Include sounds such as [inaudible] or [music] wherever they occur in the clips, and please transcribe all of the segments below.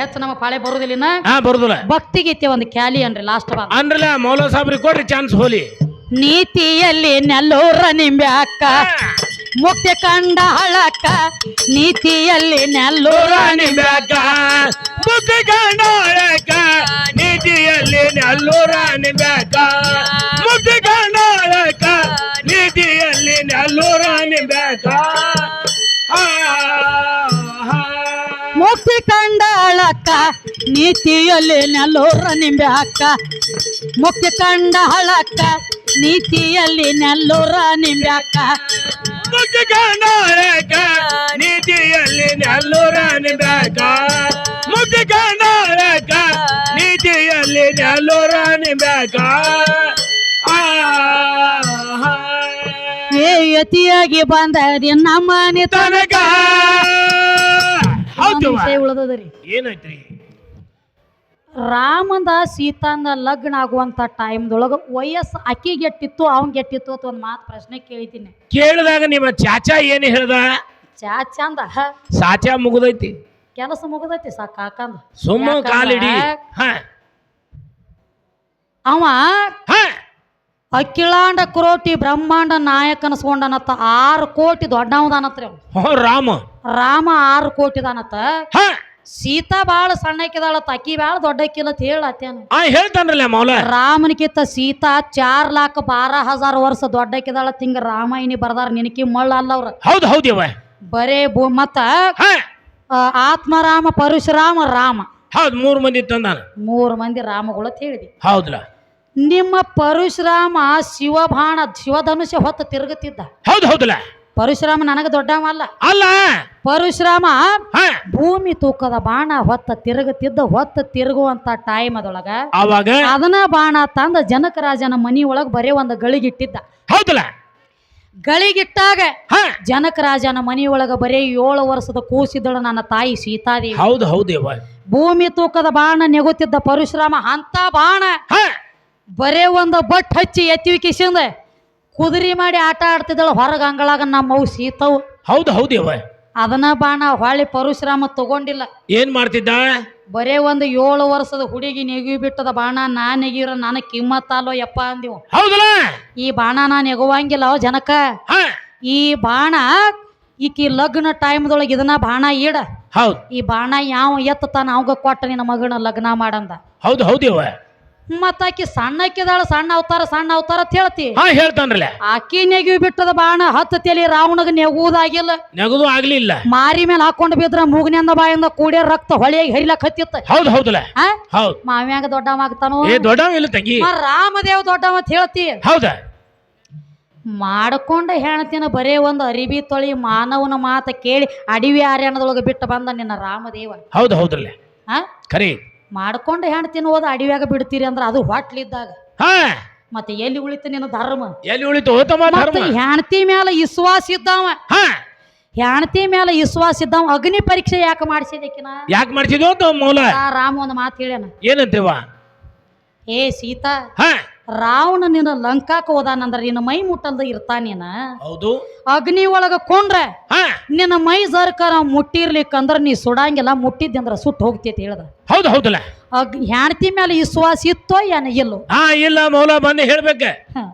ಹೆಚ್ಚು ನಮ್ಮ ಪಾಳೆ ಬರುದಿಲ್ಲ ಹಾ ಬರುದಿಲ್ಲ. ಭಕ್ತಿಗೀತೆ ಒಂದು ಕ್ಯಾಲಿ ಅನ್ರಿ ಲಾಸ್ಟ್ ಬಂದ ಅಂದ್ರಲ್ಲ ಮೌಲ ಸಾಬ್ರಿಗೆ ಕೊಡ್ರಿ ಚಾನ್ಸ್ ಹೋಲಿ. ನೀತಿಯಲ್ಲಿ ನೆಲ್ಲೂರ ನಿಂಬೆ ಅಕ್ಕ ಮುಕ್ತಿ ಕಂಡ ಹಳಕ್ಕ ನೀತಿಯಲ್ಲಿ ನೆಲ್ಲೂರ ನಿಂಬ್ಯಾಕ. ಕಂಡ ಹಳಕ್ಕ ನೀತಿಯಲ್ಲಿ ನಲ್ಲೂರ ನಿಂಬ್ಯಾಕ. ಕಂಡ ಹಳಕ್ಕ ನೀತಿಯಲ್ಲಿ ನಲ್ಲೂರ ನಿಂಬ್ಯಾಕ. ಮುಕ್ತಿ ಕಂಡ ಹಳಕ್ಕ ನೀತಿಯಲ್ಲಿ ನೆಲ್ಲೂರ ನಿಂಬೆ ಅಕ್ಕ ಮುಕ್ತಿ ಕಂಡ ಹಳಕ್ಕ ನೀತಿಯಲ್ಲಿ ನೆಲ್ಲೂರ ನಿಂಬೆ ಅಕ್ಕ ಮುಕ್ತಿ ಕಂಡಾಳಕ ನೀತಿಯಲ್ಲಿ ನಲ್ಲೂರ ಅಕ್ಕ ಮುಕ್ತಿ ಕಂಡಾಳಕ ನೀತಿಯಲ್ಲಿ ನಲ್ಲೂರ ನಿಂಬೆ ಅಕ್ಕ. ಏ ಯತಿಯಾಗಿ ಬಂದದಿ ನಮ್ಮನೆ ತನಕ ಹೌದು ಉಳಿದದ್ರಿ. ಏನೈತ್ರಿ? ರಾಮಂದ ಸೀತಾಂದ ಲಗ್ನ ಆಗುವಂತ ಟೈಮ್ದೊಳಗ ವಯಸ್ಸು ಅಕ್ಕಿ ಗೆಟ್ಟಿತ್ತು ಅವ್ನ್ ಗೆಟ್ಟಿತ್ತು ಅಂತ ಒಂದು ಮಾತು ಪ್ರಶ್ನೆ ಕೇಳಿದ್ದೀನಿ. ಕೇಳಿದಾಗ ನಿಮ್ಮ ಚಾಚಾ ಏನು ಹೇಳ್ದ? ಚಾ ಚಂದ ಸಾಚಾ ಮುಗುದೈತಿ. ಕೆಲಸ ಮುಗದೈತಿ ಸಾ ಕಾಕಂದ. ಸುಮ್ಮ ಕಾಲಿಡಿ. ಹ. ಅವ ಹ. ಅಖಿಲಾಂಡ ಕೋಟಿ ಬ್ರಹ್ಮಾಂಡ ನಾಯಕ ಅನಸ್ಕೊಂಡನತ್ತ ಆರು ಕೋಟಿ ದೊಡ್ಡವದಾನತ್ರಿ ಅವ. ಹೋ ರಾಮ. ರಾಮ ಆರು ಕೋಟಿದಾನತ್ತ ಹಾ. ಸೀತಾ ಬಾಳ ಸಣ್ಣಕ್ಕಿದಾಳತ್ತ ಅಕ್ಕಿ ಬಾಳ ದೊಡ್ಡಕ್ಕಿಲ್ಲ ಅಂತ ಹೇಳತ್ತೇನ ಆ ಹೇಳ್ತಾನ್ರಲ್ಲ ಮೌಲ ರಾಮನಿಗಿಂತ ಸೀತಾ ಚಾರ್ ಲಾಖ ಬಾರ ಹಜಾರ್ ವರ್ಷ ದೊಡ್ಡಕ್ಕಿದಾಳ ತಿಂಗ ರಾಮಾಯಣಿ ಬರ್ದಾರ ನಿನಕಿ ಮಳ್ಳ ಅಲ್ಲ ಅವ್ರ. ಹೌದು ಹೌದಿವ ಬರೇ ಭೂ ಮತ್ತ ಹ. ಆ, ಆತ್ಮರಾಮ ಪರಶುರಾಮ ರಾಮ. ಹೌದು ಮೂರು ಮಂದಿ ತಂದಾನ. ಮೂರು ಮಂದಿ ರಾಮಗಳು ಅಂತ ಹೇಳಿದಿ. ಹೌದಲ್ಲ ನಿಮ್ಮ ಪರಶುರಾಮ ಶಿವಬಾಣ ಶಿವಧನುಷ್ಯ ಹೊತ್ತು ತಿರುಗುತ್ತಿದ್ದ. ಹೌದು ಹೌದಲ್ಲ ಪರಶುರಾಮ ನನಗೆ ದೊಡ್ಡವ ಅಲ್ಲ. ಅಲ್ಲ. ಪರಶುರಾಮ ಭೂಮಿ ತೂಕದ ಬಾಣ ಹೊತ್ತ ತಿರುಗುತ್ತಿದ್ದ ಹೊತ್ತ ತಿರುಗುವಂತ ಟೈಮ್ ಅದೊಳಗ ಅವಾಗ? ಅದನ್ನ ಬಾಣ ತಂದ ಜನಕರಾಜನ ಮನಿ ಒಳಗ ಬರೇ ಒಂದು ಗಳಿಗಿಟ್ಟಿದ್ದ. ಹೌದಲ್ಲ. ಗಳಿಗಿಟ್ಟಾಗ ಜನಕ ರಾಜನ ಮನಿಯೊಳಗ ಬರೇ ಏಳು ವರ್ಷದ ಕೂಸಿದಳು ನನ್ನ ತಾಯಿ ಸೀತಾದೇವಿ. ಹೌದು ಹೌದೇವ ಭೂಮಿ ತೂಕದ ಬಾಣ ನೆಗುತ್ತಿದ್ದ ಪರಶುರಾಮ ಅಂತ ಬಾಣ ಬರೇ ಒಂದು ಬಟ್ ಹಚ್ಚಿ ಎತ್ತಿವಿ ಕಿಸಿಂದ ಕುದುರೆ ಮಾಡಿ ಆಟ ಆಡ್ತಿದ್ದಳು ಹೊರಗೆ ಅಂಗಳಾಗ ನಮ್ಮವು ಸೀತವು ಹೌದು ಹೌದೇವ ಅದನ್ನ ಬಾಣ ಹೊಳ್ಳಿ ಪರಶುರಾಮ ತಗೊಂಡಿಲ್ಲ. ಏನ್ ಮಾಡ್ತಿದ್ದ? ಬರೇ ಒಂದು ಏಳು ವರ್ಷದ ಹುಡುಗಿ ನೆಗಿ ಬಿಟ್ಟದ ಬಾಣ ನಾ ನೆಗಿರ ನನಗೆ ಕಿಮ್ಮತ್ತಲ್ಲೋ ಯಪ್ಪ ಅಂದಿವು. ಹೌದಲ್ಲ? ಈ ಬಾಣ ನಾ ನೆಗುವಂಗಿಲ್ಲ ಅವ್ ಜನಕ. ಹ. ಈ ಬಾಣ ಈಕಿ ಲಗ್ನ ಟೈಮ್ದೊಳಗೆ ಇದನ್ನ ಬಾಣ ಈಡ ಹೌದು. ಈ ಬಾಣ ಯಾವ ಎತ್ತತಾನ ಅವಾಗ ಕೊಟ್ಟ ನಿನ್ನ ಮಗನ ಲಗ್ನ ಮಾಡಂದ. ಹೌದು ಹೌದೇವ ಮತ್ತ ಆಕಿ ಸಣ್ಣಕ್ಕಿದಾಳ ಸಣ್ಣ ಅವತಾರ ಸಣ್ಣ ಅವತಾರ ಅಂತ ಹೇಳ್ತಿ. ಹಾ ಹೇಳ್ತಾನ್ರಲ್ಲ. ಆಕಿ ನೆಗಿ ಬಿಟ್ಟದ ಬಾಣ ಹತ್ತು ತೆಲಿ ರಾವಣಗ ನೆಗುವುದಾಗಿಲ್ಲ ನೆಗುದು ಆಗ್ಲಿಲ್ಲ. ಮಾರಿ ಮೇಲೆ ಹಾಕೊಂಡು ಬಿದ್ರ ಮೂಗನಿಂದ ಬಾಯಿಂದ ಕೂಡಿ ರಕ್ತ ಹೊಳೆಯಾಗಿ ಹರಿಲಕ್ ಹತ್ತಿತ್ತ. ಹೌದು ಹೌದಲ್ಲ ಆ ಹೌದು. ಮಾವ್ಯಾಗ ದೊಡ್ಡವಾಗ್ತಾನೋ ಏ ದೊಡ್ಡವ ಇಲ್ಲ ತಂಗಿ. ರಾಮದೇವ್ ದೊಡ್ಡವ ಅಂತ ಹೇಳ್ತಿ. ಹೌದ? ಮಾಡ್ಕೊಂಡ ಹೆಣ್ತಿನ ಬರೇ ಒಂದು ಅರಿಬಿ ತೊಳಿ ಮಾನವನ ಮಾತ ಕೇಳಿ ಅಡವಿ ಆರ್ಯಾಣದೊಳಗೆ ಬಿಟ್ಟು ಬಂದ ನಿನ್ನ ರಾಮದೇವ. ಹೌದು ಹೌದ್ರಲ್ಲ. ಆ ಖರೀ ಮಾಡ್ಕೊಂಡು ಹೆಣ್ತಿನ ಹೋದ ಅಡಿವ್ಯಾಗ ಬಿಡ್ತೀರಿ ಅಂದ್ರೆ ಅದು ಹೊಟ್ಲಿದ್ದಾಗ. ಹಾ. ಮತ್ತೆ ಎಲ್ಲಿ ಉಳಿತು ನಿನ್ನ ಧರ್ಮ? ಎಲ್ಲಿ ಉಳಿತು? ಹೋತಮ್ಮ ಧರ್ಮ. ಮತ್ತೆ ಹೆಣ್ತಿ ಮೇಲೆ ವಿಶ್ವಾಸ ಇದ್ದಾವ. ಹಾ. ಹೆಣ್ತಿ ಮೇಲೆ ವಿಶ್ವಾಸ ಇದ್ದಾವ ಅಗ್ನಿ ಪರೀಕ್ಷೆ ಯಾಕೆ ಮಾಡಿಸಿದಕ್ಕಿನ ಯಾಕೆ ಮಾಡ್ತಿದ್ವು ಅಂತ ಮೌಲ. ರಾಮ ಒಂದು ಮಾತು ಹೇಳ್ಯಾನ. ಏನಂತೀವ? ಏ ಸೀತಾ ಹಾ. ರಾವಣ ನಿನ್ನ ಲಂಕಾಕ ಹೋದಾನಂದ್ರ ನಿನ್ನ ಮೈ ಮುಟ್ಟಲ್ದ ಇರ್ತಾನೇನ ಹೌದು. ಅಗ್ನಿ ಒಳಗ ಕೊಂಡ್ರ ಹಾ. ನಿನ್ನ ಮೈ ಸರ್ಕಾರ ಮುಟ್ಟಿರ್ಲಿಕ್ಕಂದ್ರ ನೀ ಸುಡಂಗಿಲ್ಲ ಮುಟ್ಟಿದ್ದೆ ಅಂದ್ರ ಸುಟ್ಟು ಹೋಗ್ತೈತಿ ಹೇಳ್ದ. ಹೌದು ಹೌದಲ್ಲ. ಅಗ್ನಿ ಹೆಣ್ತಿ ಮೇಲೆ ವಿಶ್ವಾಸ ಇತ್ತೋ ಏನ ಇಲ್ಲೋ? ಹಾ ಇಲ್ಲ ಮೌಲ ಬನ್ನಿ ಹೇಳ್ಬೇಕ. ಹಾ.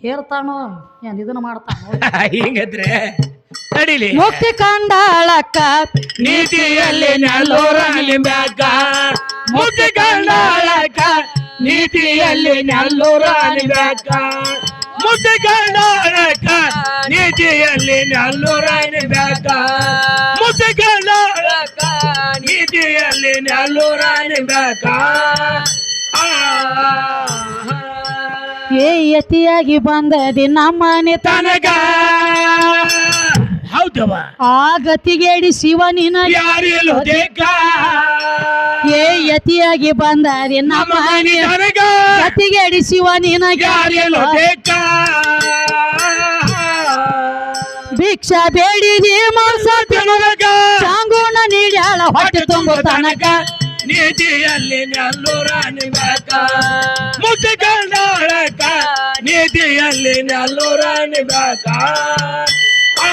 ಹೇಳ್ತಾನೋ ಏನ್ ಇದನ್ನ ಮಾಡ್ತಾನೋ? [laughs] ಹಿಂಗಿದ್ರೆ ನಡೀಲಿ. ಮುಕ್ತಿ ಕಂಡಾಳಕ್ಕ ನೀತಿಯಲ್ಲಿ ಮುಕ್ತಿ ಕಂಡಾಳಕ ನೀತಿಯಲ್ಲಿ ನಲ್ಲೂರ ನಿಂಬ್ಯಾಕ ಮುಕ್ತಿ ಕಂಡಾಳಕ ನೀತಿಯಲ್ಲಿ ನಲ್ಲೂರ ನಿಂಬ್ಯಾಕ ಮುಕ್ತಿ ಕಂಡಾಳಕ ನೀತಿಯಲ್ಲಿ ನಲ್ಲೂರ ನಿಂಬ್ಯಾಕ ಆ, ಆ, ಏ ಯತಿಯಾಗಿ ಬಂದದಿ ನಮ್ಮನೆ ತನಗ ಹೌದವ ಆ ಗತಿಗೇಡಿ ಶಿವನಿನ ಯಾರಿಯಲು ಯಾರಿಲ್ಲೋ ದೇಕ ಏ ಯತಿಯಾಗಿ ಬಂದ ನಮ್ಮ ಯತಿಗೆ ಅಡಿಸಿವ ತನಕ ಗತಿಗೇಡಿ ಶಿವ ನಿನಗೆ ಯಾರಿಲ್ಲೋ ದೇಕ ಭಿಕ್ಷಾ ಬೇಡಿ ಮಾಂಸ ತಿನ್ನೋದಕ ಸಾಂಗುಣ ನೀಡ್ಯಾಳ ಹೊಟ್ಟೆ ತುಂಬು ತನಕ. ನೀತಿಯಲ್ಲಿ ನಲ್ಲೂರ ನಿಬೇಕ. ಮುದ್ದೆ ಕಂಡಾಳಕ ನೀತಿಯಲ್ಲಿ ನಲ್ಲೂರ ನಿಬೇಕ. ಏ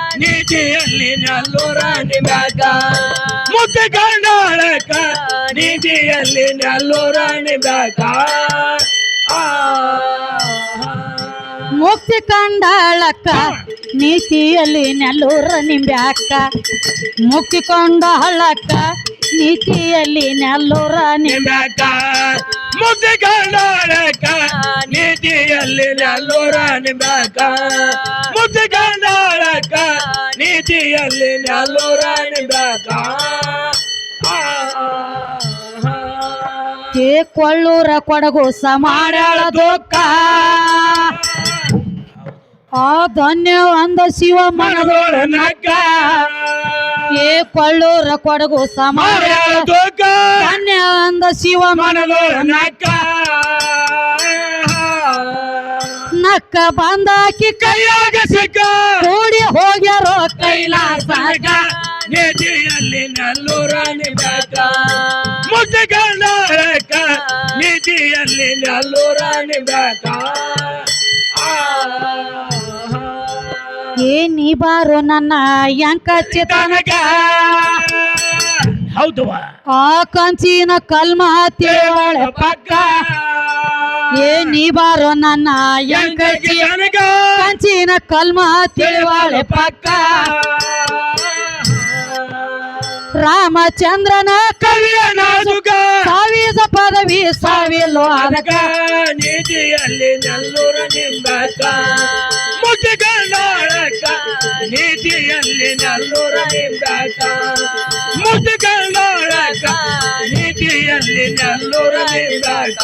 ಅಕ್ಕ ನೀತಿಯಲ್ಲಿ ನೆಲ್ಲೂರ ನಿಮ್ಯಾಕ ಮುದ್ದೆ ಕರ್ನಾಟಕ ನೀತಿಯಲ್ಲಿ ನೆಲ್ಲೂರ ನಿಮ್ಯಾಕ ಮುಕ್ತಿ ಕಂಡಾಳಕ್ಕ ನೀತಿಯಲ್ಲಿ ನೆಲ್ಲೂರ ಅಕ್ಕ ಮುಕ್ತಿ ಕೊಂಡಾಳಕ್ಕ ನೀತಿಯಲ್ಲಿ ನೆಲ್ಲೂರ ನಿಂಬೆ ಅಕ್ಕ ಮುಕ್ತಿ ಕಂಡಾಳಕ್ಕ ನೀತಿಯಲ್ಲಿ ನೆಲ್ಲೂರ ಅಕ್ಕ ಮುದ್ದೆ ಕರ್ನಾಟಕ ನೀತಿಯಲ್ಲಿ ನೆಲ್ಲೂರ ಏ ಕೊಳ್ಳೂರ ಕೊಡಗು ಸಮಾಡಳ ದೊಕ್ಕ ಆ ಧನ್ಯ ಅಂದ ಶಿವ ಮನದೋಳ ನಕ್ಕ. ಏ ಕೊಳ್ಳೂರ ಕೊಡಗು ಸಮಾಡಳ ದುಃಖ ಧನ್ಯ ಅಂದ ಶಿವ ಮನದೋಳ ನಕ್ಕ ಬಂದಾಕಿ ಕೈಯಾಗ ಸಿಕ್ಕ ಕೂಡಿ ಹೋಗ್ಯಾರೋ ಕೈಲಾಸ ನಿಧಿಯಲ್ಲಿ ನೀತಿಯಲ್ಲಿ ನಲ್ಲೂರ ನಿಮ್ಯಾಕ ಮುದ್ದೆ ಕರ್ನಾಟಕ ನೀತಿಯಲ್ಲಿ ನಲ್ಲೂರ ನಿಮ್ಯಾಕ ಏ ನೀ ಬಾರೋ ನನ್ನ ಯಂಕ ಚಿತನಗ ಹೌದು ಆ ಕಂಚಿನ ಕಲ್ಮ ಪಕ್ಕ. ಏ ನೀ ಬಾರೋ ನನ್ನ ಜನಕ ಕಂಚಿನ ಕಲ್ಮ ತಿಳುವಳೆ ಪಕ್ಕ. ರಾಮಚಂದ್ರನ ಕವಿಯ ನಾಜುಕ. ಸಾವಿದ ಪದವಿ ಸಾವಿಲ್ಲೋ ಅದಕ ನೀತಿಯಲ್ಲಿ ನಲ್ಲೂರ ನಿಂಬಕ ಕರ್ನಾಟಕ ನೀತಿಯಲ್ಲಿ ನಲ್ಲೂರ ನಿಂಬಕ ಮುಖ್ಯ நல்லுறவிந்தாள்